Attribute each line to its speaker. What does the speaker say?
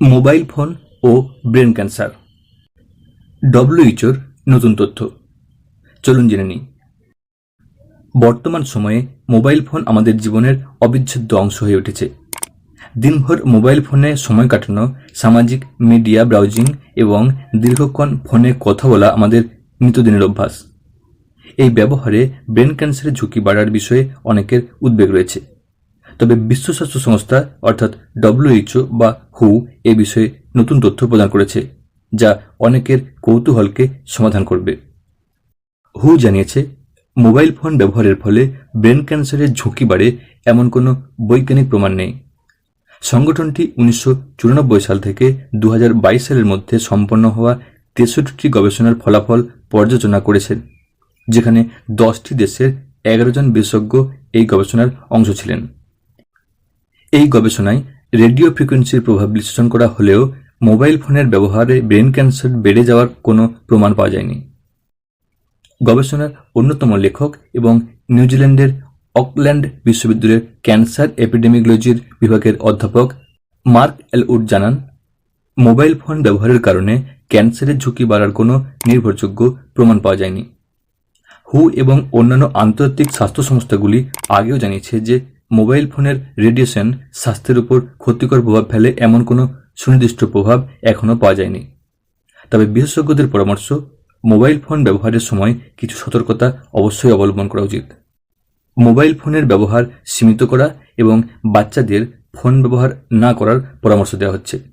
Speaker 1: Mobile phone ও brain cancer. ডব্লিউইচওর নতুন তথ্য। চলুন জেনে নিই। বর্তমান সময়ে মোবাইল ফোন আমাদের জীবনের অবিচ্ছেদ্য অংশ হয়ে উঠেছে। দিনভর মোবাইল ফোনে সময় কাটানো, সামাজিক মিডিয়া ব্রাউজিং এবং দীর্ঘক্ষণ ফোনে কথা বলা আমাদের নিত্যদিনের অভ্যাস। এই ব্যবহারে ব্রেন ক্যান্সারের ঝুঁকি বাড়ার বিষয়ে অনেকের উদ্বেগ রয়েছে। তবে বিশ্ব স্বাস্থ্য সংস্থা, অর্থাৎ ডব্লিউএইচও বা হু এ বিষয়ে নতুন তথ্য প্রদান করেছে, যা অনেকের কৌতূহলকে সমাধান করবে। হু জানিয়েছে, মোবাইল ফোন ব্যবহারের ফলে ব্রেন ক্যান্সারের ঝুঁকি বাড়ে এমন কোনো বৈজ্ঞানিক প্রমাণ নেই। সংগঠনটি উনিশশো চুরানব্বই সাল থেকে দু হাজার বাইশ সালের মধ্যে সম্পন্ন হওয়া তেষট্টি গবেষণার ফলাফল পর্যালোচনা করেছে যেখানে দশটি দেশের এগারো জন বিশেষজ্ঞ এই গবেষণার অংশ ছিলেন। এই গবেষণায় রেডিও ফ্রিকোয়েন্সির প্রভাব বিশ্লেষণ করা হলেও মোবাইল ফোনের ব্যবহারে ব্রেন ক্যান্সার বেড়ে যাওয়ার কোনো প্রমাণ পাওয়া যায়নি। গবেষণার অন্যতম লেখক এবং নিউজিল্যান্ডের অকল্যান্ড বিশ্ববিদ্যালয়ের ক্যান্সার এপিডেমিওলজির বিভাগের অধ্যাপক মার্ক এলউড জানান, মোবাইল ফোন ব্যবহারের কারণে ক্যান্সারের ঝুঁকি বাড়ার কোনো নির্ভরযোগ্য প্রমাণ পাওয়া যায়নি। হু এবং অন্যান্য আন্তর্জাতিক স্বাস্থ্য সংস্থাগুলি আগেও জানিয়েছে যে মোবাইল ফোনের রেডিয়েশন স্বাস্থ্যের উপর ক্ষতিকর প্রভাব ফেলে এমন কোনো সুনির্দিষ্ট প্রভাব এখনও পাওয়া যায়নি। তবে বিশেষজ্ঞদের পরামর্শ, মোবাইল ফোন ব্যবহারের সময় কিছু সতর্কতা অবশ্যই অবলম্বন করা উচিত। মোবাইল ফোনের ব্যবহার সীমিত করা এবং বাচ্চাদের ফোন ব্যবহার না করার পরামর্শ দেওয়া হচ্ছে।